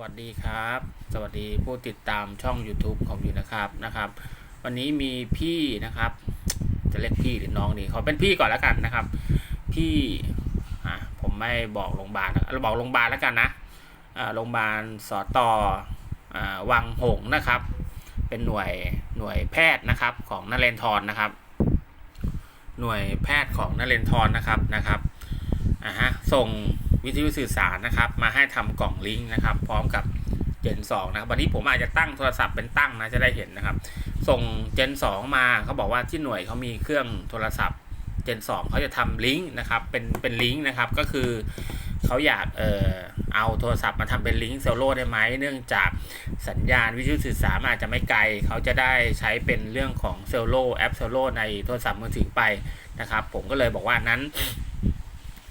วัสดีครับ สวัสดีผู้ติดตามช่อง YouTube ของอยู่นะครับนะครับ วันนี้มีพี่นะครับ จะเรียกพี่หรือน้องดีเขาเป็นพี่ก่อนแล้วกันนะครับ พี่อะผมไม่บอกโรงพยาบาลเราบอกโรงพยาบาลแล้วกันนะอ่าโรงพยาบาลสอตออ่าวังหงนะครับ เป็นหน่วยหน่วยแพทย์นะครับของนเรนทรนะครับ หน่วยแพทย์ของนเรนทรนะครับนะครับอ่าฮะส่ง วิทยุสื่อสารนะครับ มาให้ทำกล่องลิงก์นะครับ พร้อมกับเจน2นะครับวันนี้ผมอาจจะตั้งโทรศัพท์เป็นตั้งนะจะได้เห็นนะครับ ส่งเจน2มาเขาบอกว่าที่หน่วยเขามีเครื่องโทรศัพท์เจน2เขาจะทำลิงก์นะครับเป็นเป็นลิงก์นะครับก็คือเขาอยากเอ่อเอาโทรศัพท์มาทำเป็นลิงก์เซลโลได้ไหมเนื่องจากสัญญาณวิทยุสื่อสารอาจจะไม่ไกล เขาจะได้ใช้เป็นเรื่องของเซลโลแอปเซลโลในโทรศัพท์มือถือไปนะครับ ผมก็เลยบอกว่านั้น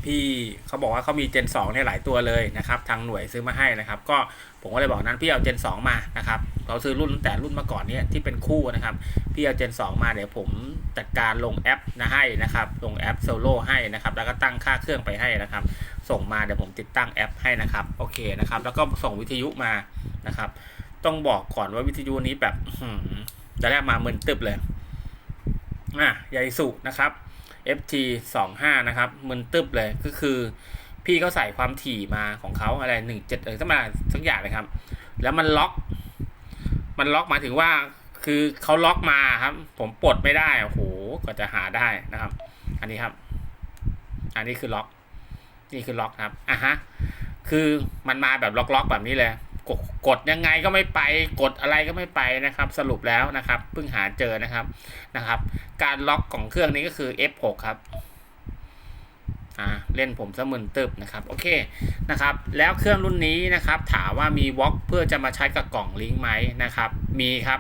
พี่เขาบอกว่าเขามี Gen 2เนี่ยหลายตัวเลยนะครับทางหน่วยซื้อมาให้นะครับ ก็ผมก็เลยบอกนั้นพี่เอา Gen 2มานะครับเราซื้อรุ่นตั้งแต่รุ่นมื่อก่อนเนี้ยที่เป็นคู่นะครับ พี่เอา Gen 2มาเดี๋ยวผมจัดการลงแอปนะให้นะครับ ลงแอป Solo ให้นะครับ แล้วก็ตั้งค่าเครื่องไปให้นะครับ ส่งมาเดี๋ยวผมติดตั้งแอปให้นะครับโอเคนะครับ แล้วก็ส่งวิทยุมานะครับ ต้องบอกก่อนว่าวิทยุนี้แบบอื้อหือจะแรกมาเหมึนตึบเลยอะยายสุนะครับ FT 25นะครับมึนตึบเลยก็คือ พี่เขาใส่ความถี่มาของเขาอะไรหนึ่งเจ็ดเออสักมาสักอย่างเลยครับ แล้วมันล็อก มันล็อกหมายถึงว่าคือเขาล็อกมาครับ ผมปลดไม่ได้โอ้โหก็จะหาได้นะครับ อันนี้ครับ อันนี้คือล็อก นี่คือล็อกครับอะฮะคือมันมาแบบล็อกๆแบบนี้เลย กดยังไงก็ไม่ไปกดอะไรก็ไม่ไปนะครับ สรุปแล้วนะครับเพิ่งหาเจอนะครับนะครับ การล็อกของเครื่องนี้ก็คือ F6 ครับ่าเล่นผมสมึนตึบนะครับโอเคนะครับแล้วเครื่องรุ่นนี้นะครับถามว่ามีวอล์กเพื่อจะมาใช้กับกล่องลิงก์ไหมนะครับมีครับ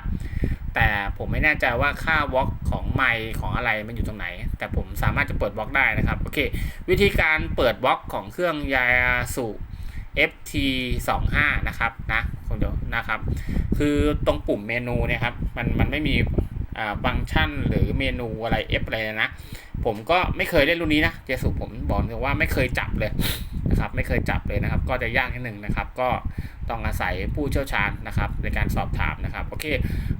แต่ผมไม่แน่ใจว่าค่าวอล์กของไมค์ของอะไรมันอยู่ตรงไหน แต่ผมสามารถจะเปิดวอล์กได้นะครับโอเควิธีการเปิดวอล์กของเครื่องยาสุ FT25 นะครับนะคนเดียวนะครับ คือตรงปุ่มเมนูเนี่ยครับมันมันไม่มีฟังก์ชันหรือเมนูอะไร F อะไรนะ ผมก็ไม่เคยเล่นรุ่นนี้นะเจสุผมบอกเลยว่าไม่เคยจับเลยนะครับไม่เคยจับเลยนะครับ ก็จะยากนิดหนึ่งนะครับ ก็ต้องอาศัยผู้เชี่ยวชาญนะครับ ในการสอบถามนะครับโอเค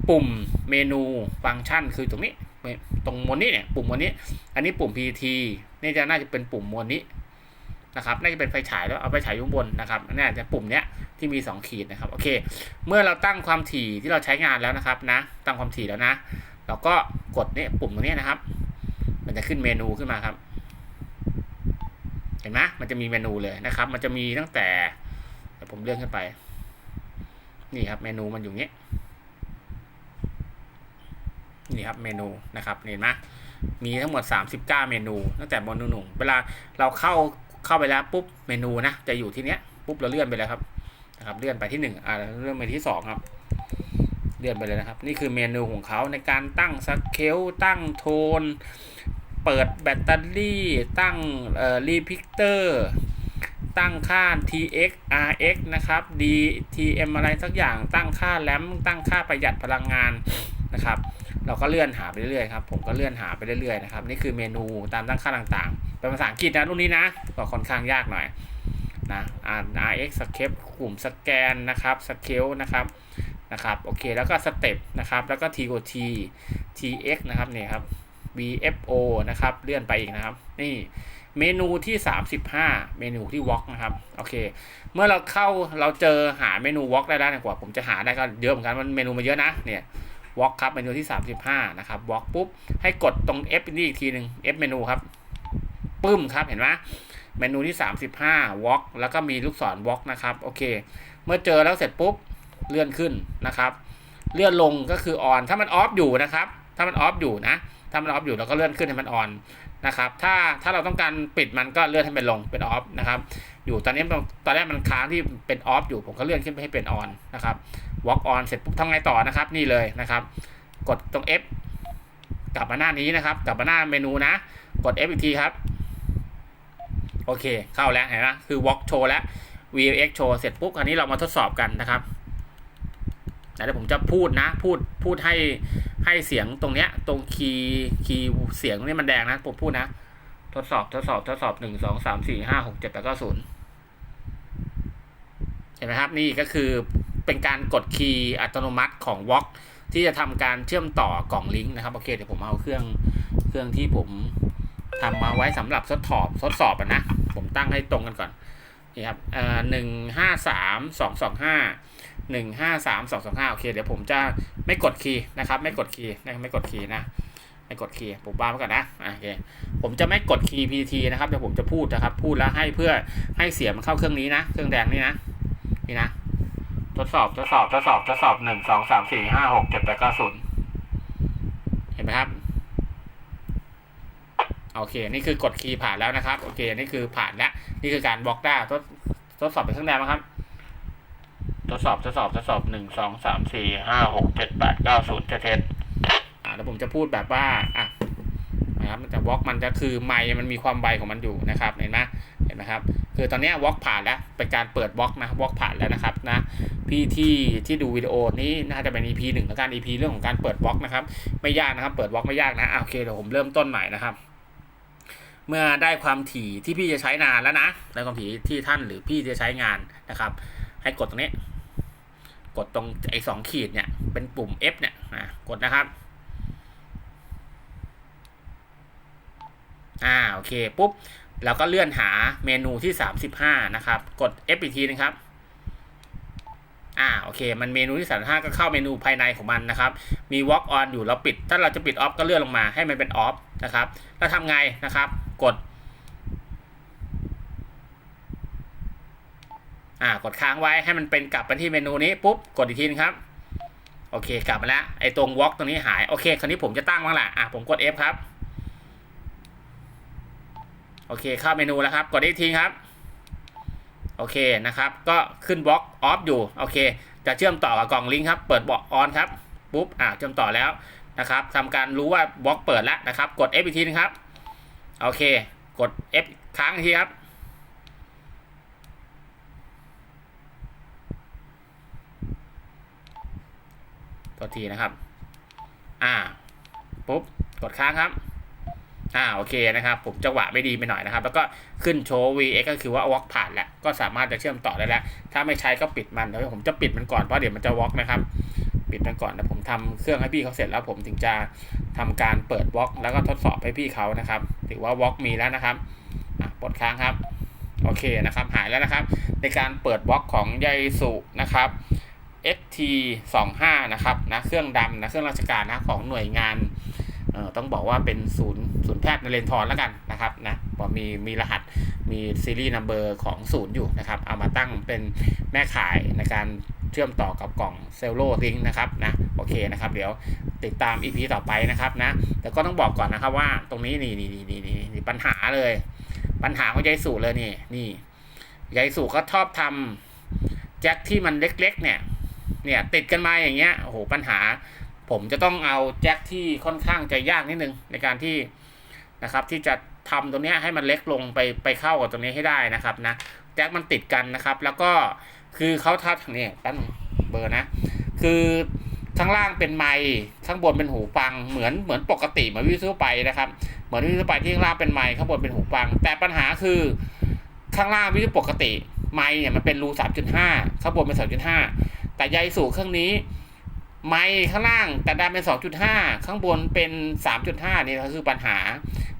ปุ่มเมนูฟังก์ชันคือตรงนี้ตรงมวนนี้เนี่ยปุ่มมวนนี้ อันนี้ปุ่ม PT นี่จะน่าจะเป็นปุ่มมวนนี้ นะครับน่าจะเป็นไฟฉายแล้วเอาไฟฉายอยู่ข้างบนนะครับนี่จะปุ่มเนี้ยที่มี 2 ขีดนะครับโอเค เมื่อเราตั้งความถี่ที่เราใช้งานแล้วนะครับนะตั้งความถี่แล้วนะ เราก็กดเนี่ยปุ่มตรงนี้นะครับ มันจะขึ้นเมนูขึ้นมาครับ เห็นไหมมันจะมีเมนูเลยนะครับ มันจะมีตั้งแต่ผมเลื่อนขึ้นไป นี่ครับ เมนูมันอยู่เนี้ยนี่ครับเมนูนะครับเห็นไหมมีทั้งหมด 39 เมนูตั้งแต่เมนูหนึ่งเวลาเราเข้า เข้าไปแล้วปุ๊บเมนูนะจะอยู่ที่เนี้ยปุ๊บเราเลื่อนไปเลยครับนะครับ เลื่อนไปที่หนึ่งอ่าเลื่อนไปที่สองครับ เลื่อนไปเลยนะครับ นี่คือเมนูของเขาในการตั้งสเกลตั้งโทน เปิดแบตเตอรี่ตั้งเอ่อรีพิกเตอร์ตั้งค่า TX RX นะครับ DTM อะไรสักอย่างตั้งค่าแรมตั้งค่าประหยัดพลังงานนะครับ เราก็เลื่อนหาไปเรื่อยๆครับผมก็เลื่อนหาไปเรื่อยๆนะครับนี่คือเมนูตามตั้งค่าต่างๆ เป็นภาษาอังกฤษนะรุ่นนี้นะก็ค่อนข้างยากหน่อยนะอ่าน RX สเกลกลุ่มสแกนนะครับสเกลนะครับนะครับโอเคแล้วก็สเต็ปนะครับแล้วก็ TOT TX นะครับเนี่ยครับ BFO นะครับเลื่อนไปอีกนะครับ นี่เมนูที่ 35 เมนูที่ Walk นะครับโอเค เมื่อเราเข้าเราเจอหาเมนู Walk ได้แล้วกว่า ผมจะหาได้ก็เยอะเหมือนกันมันเมนูมาเยอะนะเนี่ย Walk ครับเมนูที่ 35 นะครับ Walk ปุ๊บ ให้กดตรง F นี่อีกทีหนึ่ง F เมนูครับปึ้มครับเห็นไหมเมนูที่ 35 Walk แล้วก็มีลูกศร Walk นะครับโอเค เมื่อเจอแล้วเสร็จปุ๊บเลื่อนขึ้นนะครับ เลื่อนลงก็คือออนถ้ามันออฟอยู่นะครับ ถ้ามันออฟอยู่นะ ถ้ามันออฟอยู่เราก็เลื่อนขึ้นให้มันออนนะครับ ถ้าถ้าเราต้องการปิดมันก็เลื่อนให้มันลงเป็นออฟนะครับ อยู่ตอนนี้ตอนแรกมันค้างที่เป็นออฟอยู่ผมก็เลื่อนขึ้นไปให้เป็นออนนะครับ walk on เสร็จปุ๊บทำไงต่อนะครับ นี่เลยนะครับ กดตรง F กลับมาหน้านี้นะครับ กลับมาหน้าเมนูนะ กด F อีกทีครับ โอเค เข้าแล้วเห็นไหมคือ walk show แล้ว VX show เสร็จปุ๊บคราวนี้เรามาทดสอบกันนะครับเดี๋ยวผมจะพูดนะ พูดพูดให้ให้เสียงตรงเนี้ย ตรงคีย์คีย์เสียงตรงนี้มันแดงนะผมพูดนะ ทดสอบทดสอบทดสอบหนึ่งสองสามสี่ห้าหกเจ็ดแปดเก้าศูนย์เห็นไหมครับ นี่ก็คือ เป็นการกดคีย์อัตโนมัติของ w o l k ที่จะทำการเชื่อมต่อกล่องลิงก์นะครับโอเคเดี๋ยวผมเอาเครื่องเครื่องที่ผมทำมาไว้สำหรับทดสอบทดสอบอะนะ ผมตั้งให้ตรงกันก่อนนี่ครับเอ่อหนึ่งห้าสามสองสองห้าหนึ่งห้าสามสองสองห้าโอเคเดี๋ยวผมจะไม่กดคีย์นะครับ ไม่กดคีย์นะไม่กดคีย์นะไม่กดคีย์ผมวาไว้ก่อนนะโอเคผมจะไม่กดคีย์ PT นะครับเดี๋ยวผมจะพูดนะครับ พูดแล้วให้เพื่อให้เสียงมันเข้าเครื่องนี้นะ เครื่องแดงนี่นะนี่นะ ทดสอบทดสอบทดสอบทดสอบหนึ่งสองสามสี่ห้าหกเจ็ดแปดเก้าศูนย์เห็นไหมครับ โอเค นี่คือกดคีย์ผ่านแล้วนะครับ โอเค นี่คือผ่านแล้วนี่คือการบล็อกได้ทดทดสอบไปข้างในนะครับ ทดสอบทดสอบทดสอบหนึ่งสองสามสี่ห้าหกเจ็ดแปดเก้าศูนย์จะเทสอ่าแล้วผมจะพูดแบบว่าอะนะครับมันจะบล็อกมันจะคือไมค์มันมีความไวของมันอยู่นะครับ เห็นไหมเห็นไหมครับ คือตอนนี้วอล์กผ่านแล้วเป็นการเปิดบล็อกนะวอล์กผ่านแล้วนะครับนะพี่ที่ที่ดูวิดีโอนี้น่าจะเป็น EP หนึ่งแล้วกัน EP เรื่องของการเปิดบล็อกนะครับไม่ยากนะครับ เปิดบล็อกไม่ยากนะอะโอเคเดี๋ยวผมเริ่มต้นใหม่นะครับ เมื่อได้ความถี่ที่พี่จะใช้นานแล้วนะได้ความถี่ที่ท่านหรือพี่จะใช้งานนะครับ ให้กดตรงนี้ กดตรงไอ้สองขีดเนี่ยเป็นปุ่ม F เนี่ยนะกดนะครับอ่าโอเคปุ๊บ เราก็เลื่อนหาเมนูที่ 35 นะครับ กด F อีกทีนะครับอ่าโอเคมันเมนูที่35ก็เข้าเมนูภายในของมันนะครับ มี walk on อยู่เราปิด ถ้าเราจะปิด off ก็เลื่อนลงมาให้มันเป็น off นะครับแล้วทำไงนะครับ กดอ่ากดค้างไว้ให้มันเป็นกลับไปที่เมนูนี้ปุ๊บกดอีกทีนึงครับ โอเคกลับมาแล้วไอ้ตรง walk ตรงนี้หาย โอเค คราวนี้ผมจะตั้งบ้างแหละอะผมกด F ครับ โอเคเข้าเมนูแล้วครับ กดอีกทีครับ โอเคนะครับ ก็ขึ้นบล็อกออฟอยู่ โอเค จะเชื่อมต่อกับกล่องลิงก์ครับ เปิดบล็อกออนครับ ปุ๊บ อ่าเชื่อมต่อแล้วนะครับทำการรู้ว่าบล็อกเปิดแล้วนะครับ กด F อีกทีนึงครับ โอเค กด F ค้างอีกทีครับตัวทีนะครับ อ่า ปุ๊บ กดค้างครับ อ่าโอเคนะครับ ผมจังหวะไม่ดีไปหน่อยนะครับ แล้วก็ขึ้นโชว์ VX ก็คือว่าวอล์กผ่านแล้ว ก็สามารถจะเชื่อมต่อได้แล้ว ถ้าไม่ใช้ก็ปิดมันเดี๋ยวผมจะปิดมันก่อนเพราะเดี๋ยวมันจะวอล์กนะครับปิดมันก่อนนะผมทำเครื่องให้พี่เขาเสร็จแล้วผมถึงจะทำการเปิดวอล์กแล้วก็ทดสอบให้พี่เขานะครับถือว่าวอล์กมีแล้วนะครับปลดค้างครับโอเคนะครับ หายแล้วนะครับ ในการเปิดบล็อกของยายสุนะครับ ST25 นะครับนะเครื่องดำนะเครื่องราชการนะของหน่วยงาน ต้องบอกว่าเป็นศูนย์ศูนย์แพทย์นเรนทรแล้วกันนะครับนะบอมีมีรหัสมีซีรีส์นัมเบอร์ของศูนย์อยู่นะครับ เอามาตั้งเป็นแม่ข่ายในการเชื่อมต่อกับกล่องเซลโลลิงนะครับนะโอเคนะครับ เดี๋ยวติดตาม EP ต่อไปนะครับนะแต่ก็ต้องบอกก่อนนะครับว่าตรงนี้นี่นี่นี่นี่นี่ปัญหาเลย ปัญหาของยายสูเลยนี่นี่ยายสูเขาชอบทำแจ็คที่มันเล็ก ๆ เนี่ย เนี่ยติดกันมาอย่างเงี้ยโอ้โหปัญหา ผมจะต้องเอาแจ็คที่ค่อนข้างจะยากนิดนึงในการที่นะครับที่จะทำตรงเนี้ให้มันเล็กลงไปไปเข้ากับตรงนี้ให้ได้นะครับนะแจ็คมันติดกันนะครับ แล้วก็คือเขาทัดเนี่ตั้งเบอร์นะ คือข้างล่างเป็นไมค์ข้างบนเป็นหูฟังเหมือนเหมือนปกติเหมือนวิทยุทั่วไปนะครับ เหมือนวิทยุทั่วไปที่ข้างล่างเป็นไมค์ข้างบนเป็นหูฟัง แต่ปัญหาคือข้างล่างวิทยุปกติไมค์เนี่ยมันเป็นรู 3.5 ข้างบนเป็น 2.5 แต่ใยสู่เครื่องนี้ ไมค์ข้างล่างแต่ดันเป็น 2.5 ข้างบนเป็น 3.5 นี่ก็คือปัญหา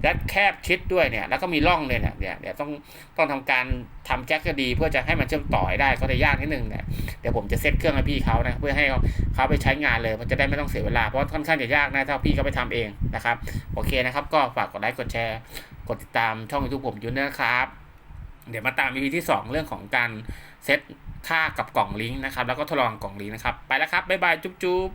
และแคบชิดด้วยเนี่ย แล้วก็มีร่องเลยเนี่ยเดี๋ยวเดี๋ยวต้องต้องทำการทำแจ็คก็ดี เพื่อจะให้มันเชื่อมต่อได้ก็จะยากนิดนึงเนี่ยเดี๋ยวผมจะเซตเครื่องให้พี่เขานะเพื่อให้เขาเขาไปใช้งานเลยมันจะได้ไม่ต้องเสียเวลาเพราะค่อนข้างจะยากนะถ้าพี่เขาไปทำเองนะครับโอเคนะครับ ก็ฝากกดไลค์กดแชร์ กดติดตามช่องยูทูบผมยุ่นนะครับ เดี๋ยวมาตาม EP ที่ 2 เรื่องของการเซต ค่ากับกล่องลิงก์นะครับ แล้วก็ทดลองกล่องลิงก์นะครับ ไปแล้วครับ บ๊ายบาย จุ๊บจุ๊บ